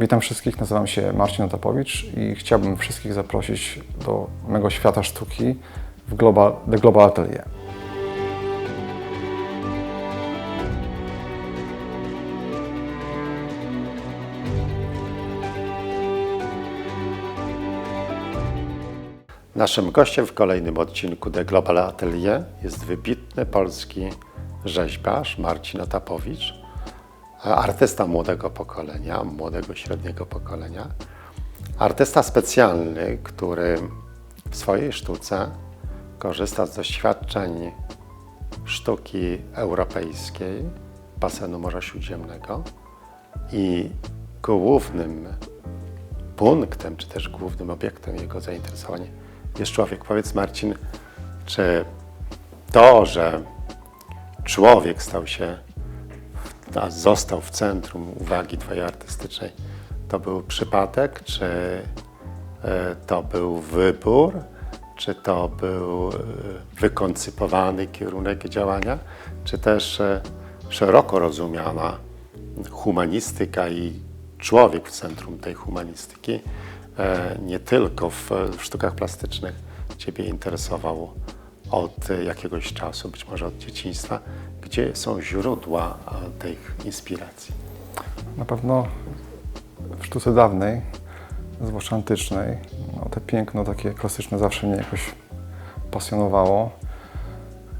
Witam wszystkich, nazywam się Marcin Otapowicz i chciałbym wszystkich zaprosić do mego świata sztuki w Global, The Global Atelier. Naszym gościem w kolejnym odcinku The Global Atelier jest wybitny polski rzeźbiarz Marcin Otapowicz, artysta młodego pokolenia, młodego średniego pokolenia, artysta specjalny, który w swojej sztuce korzysta z doświadczeń sztuki europejskiej, basenu Morza Śródziemnego i głównym punktem, czy też głównym obiektem jego zainteresowania jest człowiek. Powiedz Marcin, czy to, że człowiek stał się, a został w centrum uwagi Twojej artystycznej, to był przypadek, czy e, to był wybór, czy to był e, wykoncypowany kierunek działania, czy też e, szeroko rozumiana humanistyka i człowiek w centrum tej humanistyki, nie tylko w, sztukach plastycznych, Ciebie interesował od jakiegoś czasu, być może od dzieciństwa. Gdzie są źródła tych inspiracji? Na pewno w sztuce dawnej, zwłaszcza antycznej, no, te piękno takie klasyczne zawsze mnie jakoś pasjonowało.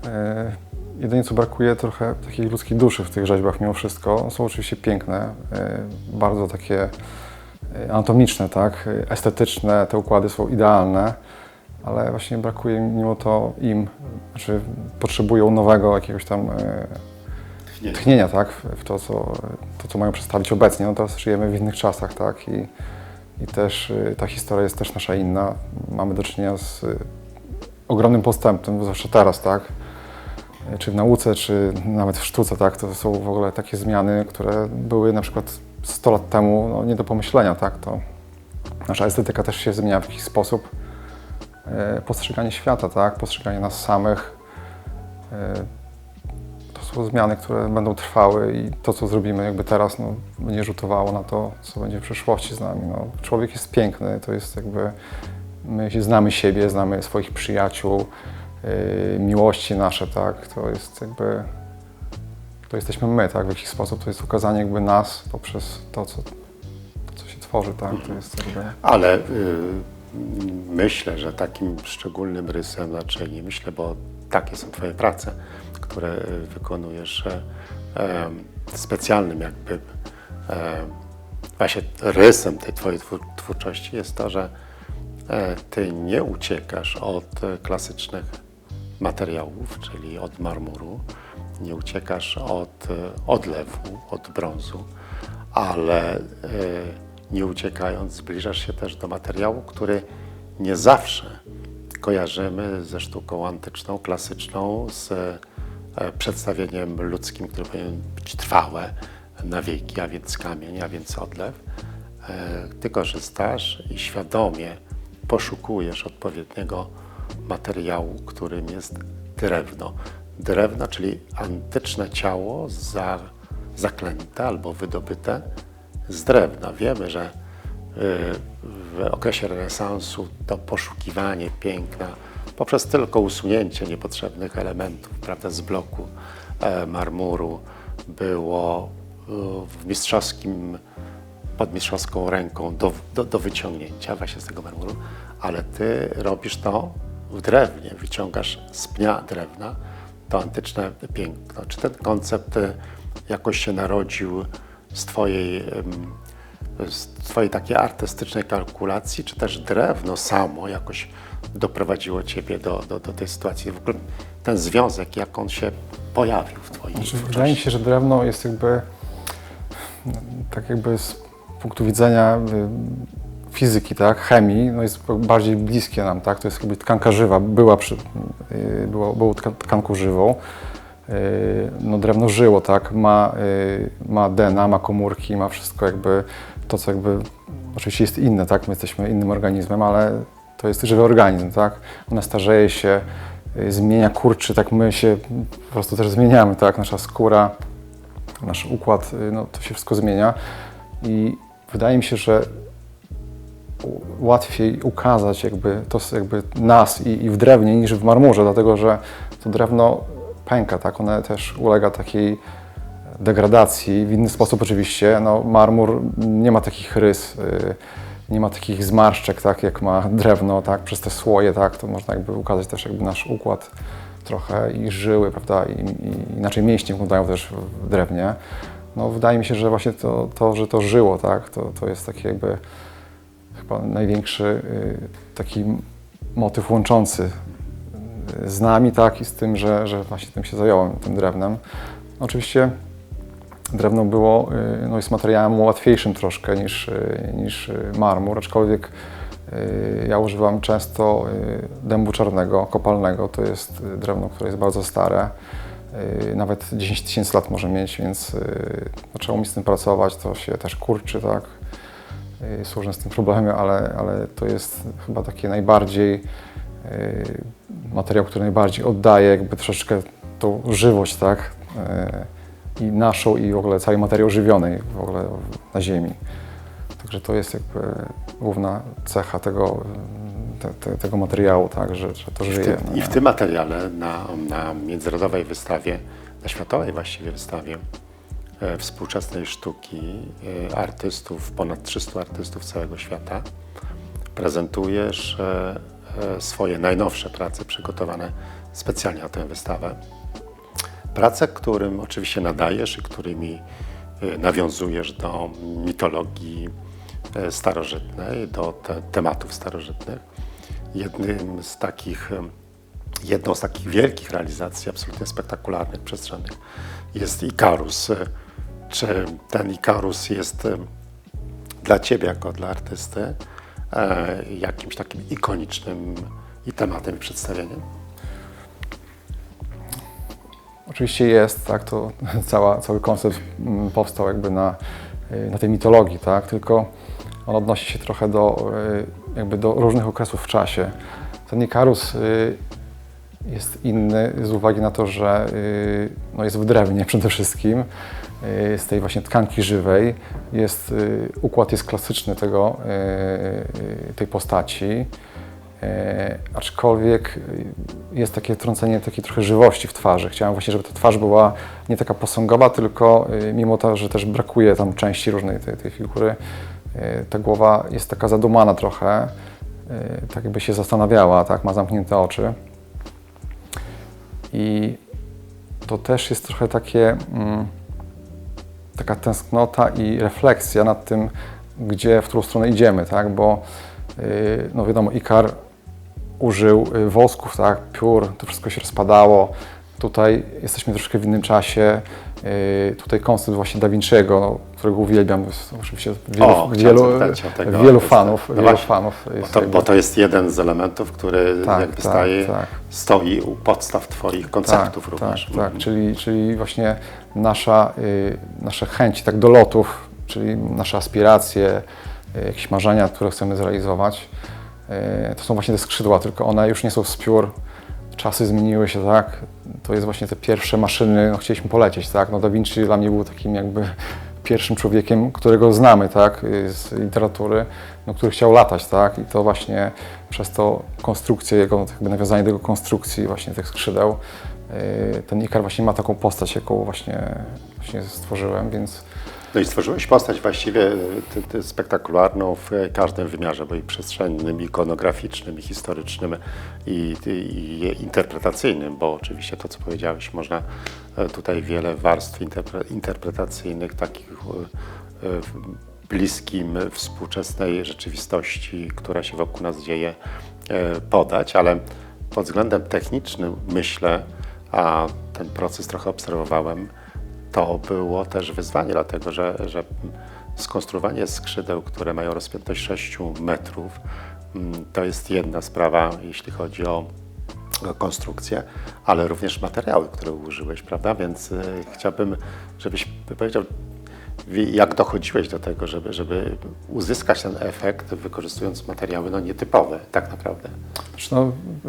E, jedynie co brakuje trochę takiej ludzkiej duszy w tych rzeźbach mimo wszystko. Są oczywiście piękne, e, bardzo takie e, anatomiczne, tak, estetyczne, te układy są idealne, ale właśnie brakuje mimo to im, znaczy potrzebują nowego jakiegoś tam e, Nie. tchnienia, tak, w to co, to, co mają przedstawić obecnie. No teraz żyjemy w innych czasach, tak, i, i też y, ta historia jest też nasza inna. Mamy do czynienia z y, ogromnym postępem, zwłaszcza teraz, tak, Y, czy w nauce, czy nawet w sztuce, tak, to są w ogóle takie zmiany, które były na przykład 100 lat temu no, nie do pomyślenia, tak, to nasza estetyka też się zmienia w jakiś sposób. Y, Postrzeganie świata, tak, postrzeganie nas samych, y, to są zmiany, które będą trwały i to, co zrobimy jakby teraz, no, będzie rzutowało na to, co będzie w przyszłości z nami. No, człowiek jest piękny, to jest jakby, my się znamy siebie, znamy swoich przyjaciół, yy, miłości nasze, tak, to jest jakby, to jesteśmy my, tak, w jakiś sposób, to jest ukazanie jakby nas poprzez to, co, to, co się tworzy, tak, to jest jakby... Ale y, myślę, że takim szczególnym rysem, znaczy nie myślę, bo takie są Twoje prace, które y, wykonujesz, e, e, specjalnym jakby e, właśnie rysem tej Twojej twór- twórczości jest to, że e, Ty nie uciekasz od e, klasycznych materiałów, czyli od marmuru, nie uciekasz od e, odlewu, od brązu, ale e, nie uciekając, zbliżasz się też do materiału, który nie zawsze kojarzymy ze sztuką antyczną, klasyczną, z e, przedstawieniem ludzkim, które powinien być trwałe na wieki, a więc kamień, a więc odlew. E, Ty korzystasz i świadomie poszukujesz odpowiedniego materiału, którym jest drewno. Drewno, czyli antyczne ciało za, zaklęte albo wydobyte z drewna. Wiemy, że y, w okresie renesansu to poszukiwanie piękna poprzez tylko usunięcie niepotrzebnych elementów, prawda, z bloku e, marmuru było y, w mistrzowskim, pod mistrzowską ręką do, do, do wyciągnięcia właśnie z tego marmuru, ale ty robisz to w drewnie, wyciągasz z pnia drewna to antyczne piękno. Czy ten koncept y, jakoś się narodził z twojej, z twojej takiej artystycznej kalkulacji, czy też drewno samo jakoś doprowadziło ciebie do, do, do tej sytuacji? W ogóle ten związek, jak on się pojawił w twojej Znaczy, wydaje mi się, że drewno jest jakby tak jakby z punktu widzenia y, fizyki, tak, chemii, no jest bardziej bliskie nam, tak, to jest jakby tkanka żywa, była przy, było, było tkan- tkanką żywą, no drewno żyło, tak, ma, y, ma DNA, ma komórki, ma wszystko jakby, to co jakby, oczywiście jest inne, tak, my jesteśmy innym organizmem, ale to jest żywy organizm, tak, ona starzeje się, y, zmienia, kurczy, tak? My się po prostu też zmieniamy, tak, nasza skóra, nasz układ, no to się wszystko zmienia. I wydaje mi się, że łatwiej ukazać jakby to jakby nas i, i w drewnie niż w marmurze, dlatego że to drewno pęka, tak? One też ulega takiej degradacji w inny sposób oczywiście. No, marmur nie ma takich rys, y, nie ma takich zmarszczek, tak jak ma drewno, tak? Przez te słoje, tak? To można jakby ukazać też jakby nasz układ trochę i żyły, prawda? I, i inaczej mięśnie wyglądają też w drewnie. No, wydaje mi się, że właśnie to, to że to żyło, tak? To, to jest taki jakby chyba największy y, taki motyw łączący z nami, tak, i z tym, że, że właśnie tym się zająłem, tym drewnem. Oczywiście drewno było, y, no jest materiałem łatwiejszym troszkę niż, y, niż y, marmur, aczkolwiek ja używam często dębu czarnego, kopalnego. To jest drewno, które jest bardzo stare. Nawet 10 tysięcy lat może mieć, więc y, no, umieć z tym pracować. To się też kurczy, tak. Różne z tym problemy, ale, ale to jest chyba takie najbardziej materiał, który najbardziej oddaje jakby troszeczkę tą żywość, tak? Y, I naszą, i w ogóle cały materiał żywionej w ogóle na ziemi. Także to jest jakby główna cecha tego, te, te, tego materiału, tak? Że, że to I w, żyje. tym, no I w tym materiale na, na międzynarodowej wystawie, na światowej właściwie wystawie e, współczesnej sztuki e, artystów, ponad 300 artystów całego świata, prezentujesz e, e, swoje najnowsze prace przygotowane specjalnie na tę wystawę. Prace, którym oczywiście nadajesz i którymi e, nawiązujesz do mitologii e, starożytnej, do te, tematów starożytnych. Jednym z takich, jedną z takich wielkich realizacji, absolutnie spektakularnych, przestrzennych, jest Ikarus. E, Czy ten Ikarus jest dla Ciebie, jako dla artysty, e, jakimś takim ikonicznym i tematem i przedstawieniem? Oczywiście jest, tak, to cała, cały koncept mm, powstał jakby na, y, na tej mitologii, tak, tylko on odnosi się trochę do, y, jakby do różnych okresów w czasie. Ten Ikarus jest inny z uwagi na to, że no jest w drewnie przede wszystkim, z tej właśnie tkanki żywej. Jest, y, układ jest klasyczny tego, y, y, tej postaci. Aczkolwiek y, jest takie trącenie takiej trochę żywości w twarzy. Chciałem właśnie, żeby ta twarz była nie taka posągowa, tylko y, mimo to, że też brakuje tam części różnej tej, tej figury, y, ta głowa jest taka zadumana trochę, y, tak jakby się zastanawiała, tak, ma zamknięte oczy. I to też jest trochę takie, mm, taka tęsknota i refleksja nad tym, gdzie, w którą stronę idziemy, tak? Bo yy, no wiadomo, Ikar użył y, wosków, tak? Piór, to wszystko się rozpadało. Tutaj jesteśmy troszkę w innym czasie. Yy, tutaj koncept właśnie Da Vinci'ego, którego uwielbiam, oczywiście wielu, O, wielu, tego wielu fanów, No wielu właśnie, fanów. Bo to, bo to jest jeden z elementów, który Tak, jakby tak, staje, tak. stoi u podstaw Twoich konceptów również. Tak, tak. Czyli, czyli właśnie nasza, y, nasze chęci tak do lotów, czyli nasze aspiracje, y, jakieś marzenia, które chcemy zrealizować, y, to są właśnie te skrzydła, tylko one już nie są z piór. Czasy zmieniły się, tak? To jest właśnie te pierwsze maszyny, no chcieliśmy polecieć, tak? No Da Vinci dla mnie był takim jakby pierwszym człowiekiem, którego znamy, tak? Z literatury, no, który chciał latać, tak? I to właśnie przez to konstrukcję jego, no, jakby nawiązanie do jego konstrukcji właśnie tych skrzydeł, y, ten Ikar właśnie ma taką postać, jaką właśnie, właśnie stworzyłem, więc No i stworzyłeś postać właściwie e, ty, ty spektakularną w e, każdym wymiarze, bo i przestrzennym, i ikonograficznym, i historycznym, i, i, i interpretacyjnym, bo oczywiście to, co powiedziałeś, można e, tutaj wiele warstw interpre, interpretacyjnych, takich bliskim współczesnej rzeczywistości, która się wokół nas dzieje, podać, ale pod względem technicznym myślę, a ten proces trochę obserwowałem, to było też wyzwanie, dlatego że, że skonstruowanie skrzydeł, które mają rozpiętość 6 metrów, mm, to jest jedna sprawa, jeśli chodzi o konstrukcję, ale również materiały, które użyłeś, prawda? Więc y, chciałbym, żebyś powiedział, wi- jak dochodziłeś do tego, żeby, żeby uzyskać ten efekt, wykorzystując materiały no, nietypowe tak naprawdę.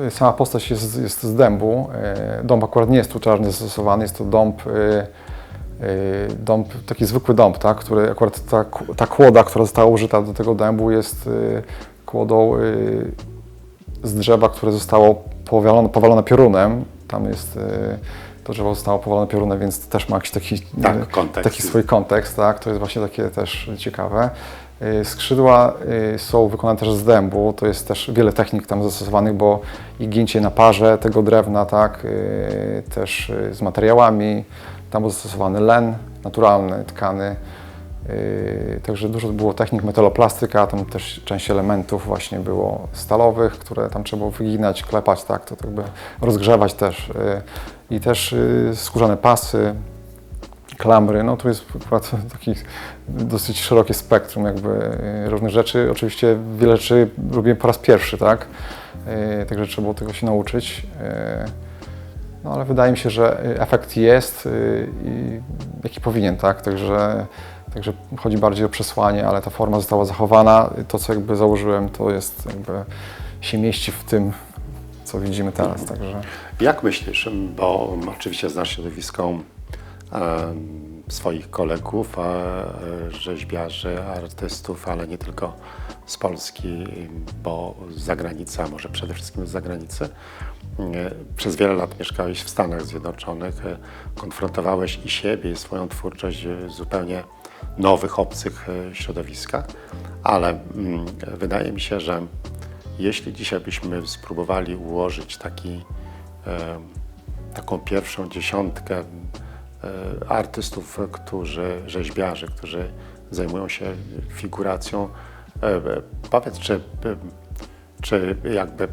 Y, sama postać jest, jest z dębu. y, Dąb akurat nie jest tu czarny zastosowany, jest to dąb y, dąb, taki zwykły dąb, tak, który akurat ta, ta kłoda, która została użyta do tego dębu jest y, kłodą y, z drzewa, które zostało powalone, powalone piorunem. Tam jest, y, to drzewo zostało powalone piorunem, więc też ma jakiś taki, Tak, y, taki swój kontekst, tak? To jest właśnie takie też ciekawe. Y, Skrzydła y, są wykonane też z dębu, to jest też wiele technik tam zastosowanych, bo i gięcie na parze tego drewna, tak, y, też y, z materiałami, tam był zastosowany len naturalny, tkany, y, także dużo było technik metaloplastyka, tam też część elementów właśnie było stalowych, które tam trzeba było wyginać, klepać, tak, to jakby rozgrzewać też y, i też y, skórzane pasy, klamry, no tu jest akurat taki dosyć szerokie spektrum jakby różnych rzeczy. Oczywiście wiele rzeczy robiłem po raz pierwszy, tak? Także trzeba było tego się nauczyć. No ale wydaje mi się, że y, efekt jest y, i jaki powinien, tak? Także, także chodzi bardziej o przesłanie, ale ta forma została zachowana. To, co jakby założyłem, to jest jakby się mieści w tym, co widzimy teraz, także... Jak myślisz, bo oczywiście znasz środowisko em, swoich kolegów, e, rzeźbiarzy, artystów, ale nie tylko z Polski, bo z zagranicy, a może przede wszystkim z zagranicy. E, Przez wiele lat mieszkałeś w Stanach Zjednoczonych, e, konfrontowałeś i siebie, i swoją twórczość w zupełnie nowych, obcych środowiskach, ale mm, wydaje mi się, że jeśli dzisiaj byśmy spróbowali ułożyć taki taką pierwszą dziesiątkę artystów, którzy, rzeźbiarzy, którzy zajmują się figuracją. E, e, Powiedz, czy, e, czy jakby e,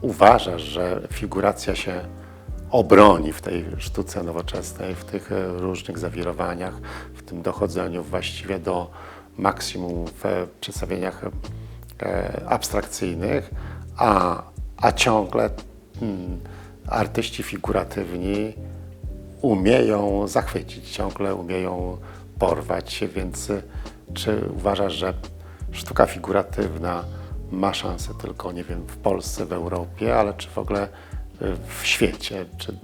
uważasz, że figuracja się obroni w tej sztuce nowoczesnej, w tych e, różnych zawirowaniach, w tym dochodzeniu właściwie do maksimum w e, przedstawieniach e, abstrakcyjnych, a, a ciągle mm, artyści figuratywni umieją zachwycić, ciągle umieją porwać, więc y, czy uważasz, że sztuka figuratywna ma szansę tylko, nie wiem, w Polsce, w Europie, ale czy w ogóle y, w świecie? Czy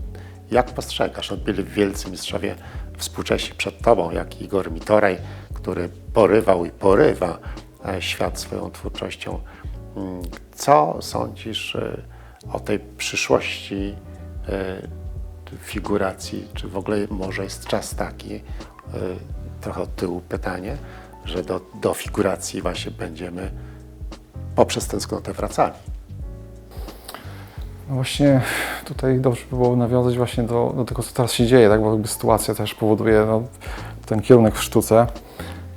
jak postrzegasz? No, byli wielcy mistrzowie współcześni przed tobą, jak Igor Mitoraj, który porywał i porywa e, świat swoją twórczością. Mm, Co sądzisz y, o tej przyszłości figuracji, czy w ogóle może jest czas taki, y, trochę od tyłu pytanie, że do, do figuracji właśnie będziemy poprzez tęsknotę wracali. No właśnie tutaj dobrze by było nawiązać właśnie do, do tego, co teraz się dzieje, tak? bo jakby sytuacja też powoduje no, ten kierunek w sztuce.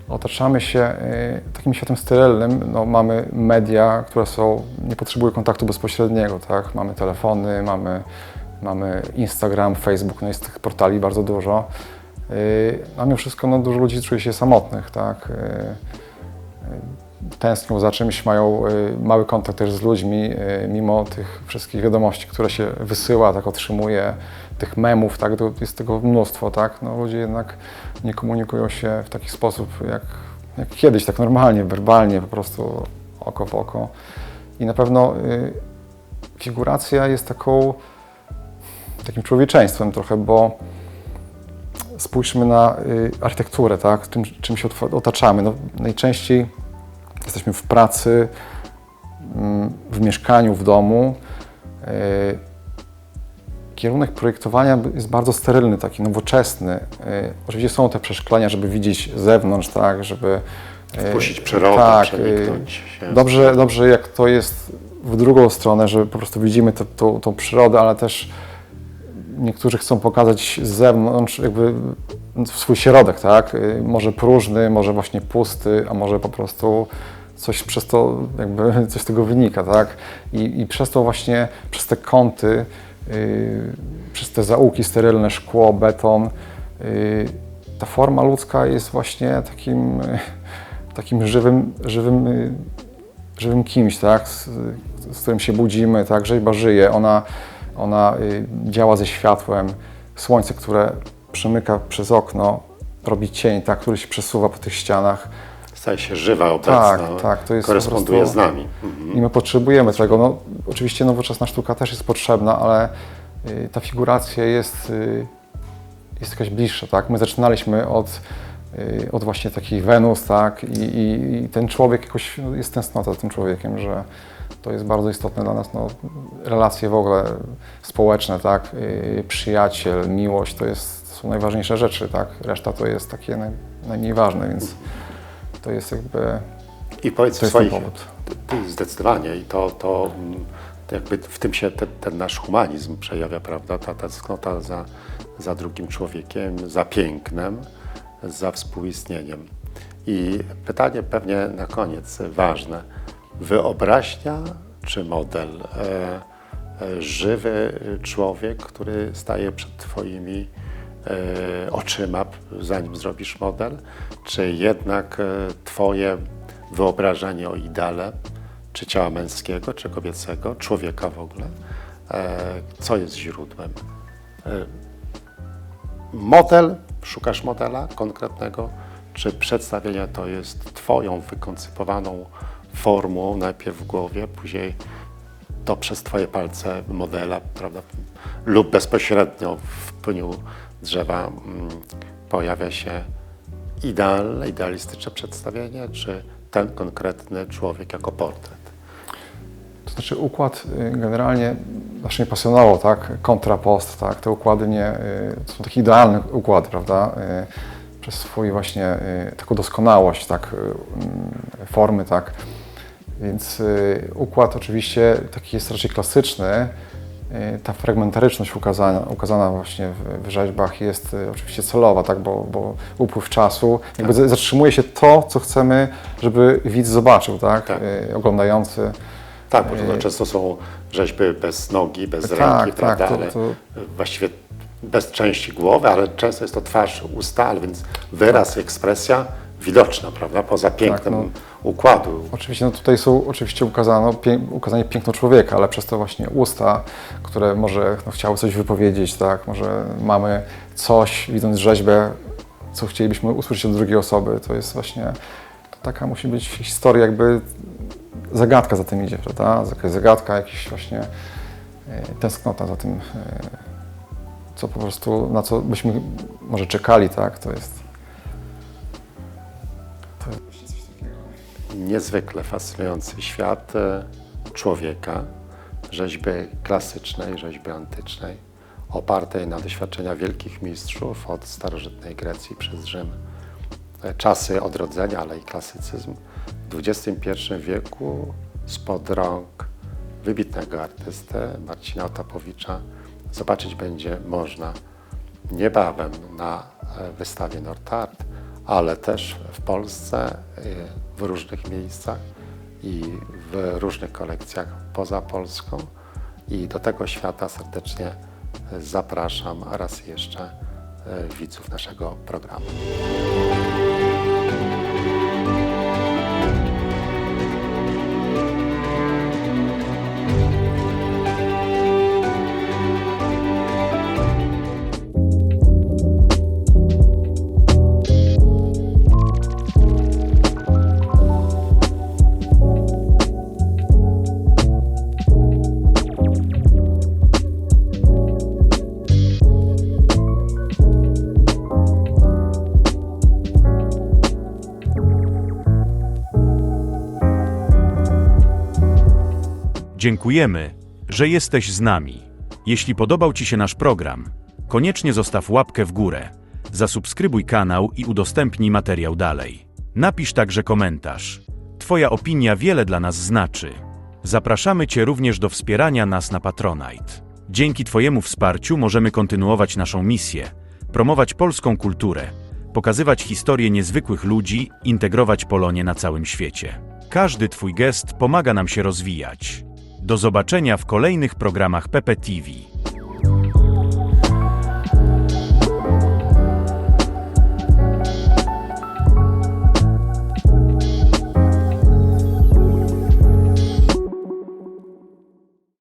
Otaczamy się y, takim światem sterylnym. No, mamy media, które są, nie potrzebują kontaktu bezpośredniego. Tak? Mamy telefony, mamy, mamy Instagram, Facebook, no jest tych portali bardzo dużo. Y, a mimo wszystko no, dużo ludzi czuje się samotnych. Tak? Y, tęsknią za czymś, mają y, mały kontakt też z ludźmi, y, mimo tych wszystkich wiadomości, które się wysyła, tak otrzymuje, tych memów, tak, jest tego mnóstwo, tak, no ludzie jednak nie komunikują się w taki sposób jak, jak kiedyś, tak normalnie, werbalnie, po prostu oko w oko. I na pewno y, figuracja jest taką, takim człowieczeństwem trochę, bo spójrzmy na y, architekturę, tak, tym, czym się otaczamy. No, najczęściej jesteśmy w pracy, mm, w mieszkaniu, w domu. Y, Kierunek projektowania jest bardzo sterylny, taki nowoczesny. Y, Oczywiście są te przeszklenia, żeby widzieć z zewnątrz, tak, żeby Wpuścić przyrodę, tak, się. Dobrze, dobrze, jak to jest w drugą stronę, że po prostu widzimy tę- tą, tą przyrodę, ale też niektórzy chcą pokazać z zewnątrz jakby swój środek, tak? Y, Może próżny, może właśnie pusty, a może po prostu coś przez to, jakby coś z tego wynika, tak? I, i przez to właśnie, przez te kąty, y, przez te zaułki sterylne, szkło, beton, y, ta forma ludzka jest właśnie takim, takim żywym, żywym, y, żywym kimś, tak? Z, z którym się budzimy, tak? Rzeźba żyje, ona, ona y, działa ze światłem. Słońce, które przemyka przez okno, robi cień, tak? który się przesuwa po tych ścianach. Staje się żywa, obecna, Tak, tak, to jest po koresponduje prostu- z nami. Mhm. I my potrzebujemy tego. No, oczywiście nowoczesna sztuka też jest potrzebna, ale y, ta figuracja jest, y, jest jakaś bliższa, tak? My zaczynaliśmy od, od właśnie takich Wenus, tak? I, i, I ten człowiek jakoś, no, jest tęsknota za tym człowiekiem, że to jest bardzo istotne dla nas, no, relacje w ogóle społeczne, tak? Y, Przyjaciel, miłość, to, jest, to są najważniejsze rzeczy, tak? Reszta to jest takie naj, najmniej ważne, więc to jest jakby, I powiedz to swoich, powód. Ty, zdecydowanie i to, to mm, to jakby w tym się ten, ten nasz humanizm przejawia, prawda? Ta tęsknota za, za drugim człowiekiem, za pięknem, za współistnieniem. I pytanie pewnie na koniec ważne. Wyobraźnia czy model? E, e, żywy człowiek, który staje przed Twoimi e, oczyma, zanim zrobisz model, czy jednak Twoje wyobrażenie o ideale, czy ciała męskiego, czy kobiecego, człowieka w ogóle, co jest źródłem? Model, szukasz modela konkretnego, czy przedstawienie to jest Twoją wykoncypowaną formułą, najpierw w głowie, później to przez Twoje palce modela, prawda, lub bezpośrednio w pniu drzewa mm, pojawia się idealne, idealistyczne przedstawienie, czy ten konkretny człowiek jako portret. To znaczy układ y, generalnie zawsze mnie pasjonował, tak? Kontrapost, tak? Te układy nie, y, to są takie idealne układy, prawda? Y, Przez swój właśnie taką doskonałość, tak? mm, Formy, tak? Więc y, układ oczywiście taki jest raczej klasyczny. Y, Ta fragmentaryczność ukazana, ukazana właśnie w, w rzeźbach jest y, oczywiście celowa, tak? bo, bo upływ czasu jakby z- zatrzymuje się to, co chcemy, żeby widz zobaczył, tak? Tak. Y, oglądający. Tak, bo to często są rzeźby bez nogi, bez Tak, ręki, tak, prawda, to- ale to- właściwie bez części głowy, ale często jest to twarz, usta, ale więc wyraz, ekspresja widoczna, prawda, poza pięknem no. układu. Oczywiście no tutaj są oczywiście ukazano, pię, ukazanie piękno człowieka, ale przez to właśnie usta, które może no, chciały coś wypowiedzieć, tak? Może mamy coś, widząc rzeźbę, co chcielibyśmy usłyszeć od drugiej osoby. To jest właśnie, to taka musi być historia, jakby zagadka za tym idzie, prawda? Jakaś zagadka, jakiś właśnie e, tęsknota za tym, e, co po prostu, na co byśmy może czekali, tak? To jest... Niezwykle fascynujący świat e, człowieka, rzeźby klasycznej, rzeźby antycznej, opartej na doświadczeniach wielkich mistrzów od starożytnej Grecji przez Rzym. E, Czasy odrodzenia, ale i klasycyzm w XXI wieku spod rąk wybitnego artystę Marcina Otapowicza zobaczyć będzie można niebawem na e, wystawie Nordart, ale też w Polsce, e, w różnych miejscach i w różnych kolekcjach poza Polską. I do tego świata serdecznie zapraszam raz jeszcze e, widzów naszego programu. Dziękujemy, że jesteś z nami. Jeśli podobał Ci się nasz program, koniecznie zostaw łapkę w górę, zasubskrybuj kanał i udostępnij materiał dalej. Napisz także komentarz. Twoja opinia wiele dla nas znaczy. Zapraszamy Cię również do wspierania nas na Patronite. Dzięki Twojemu wsparciu możemy kontynuować naszą misję, promować polską kulturę, pokazywać historię niezwykłych ludzi, integrować Polonię na całym świecie. Każdy Twój gest pomaga nam się rozwijać. Do zobaczenia w kolejnych programach PPTV.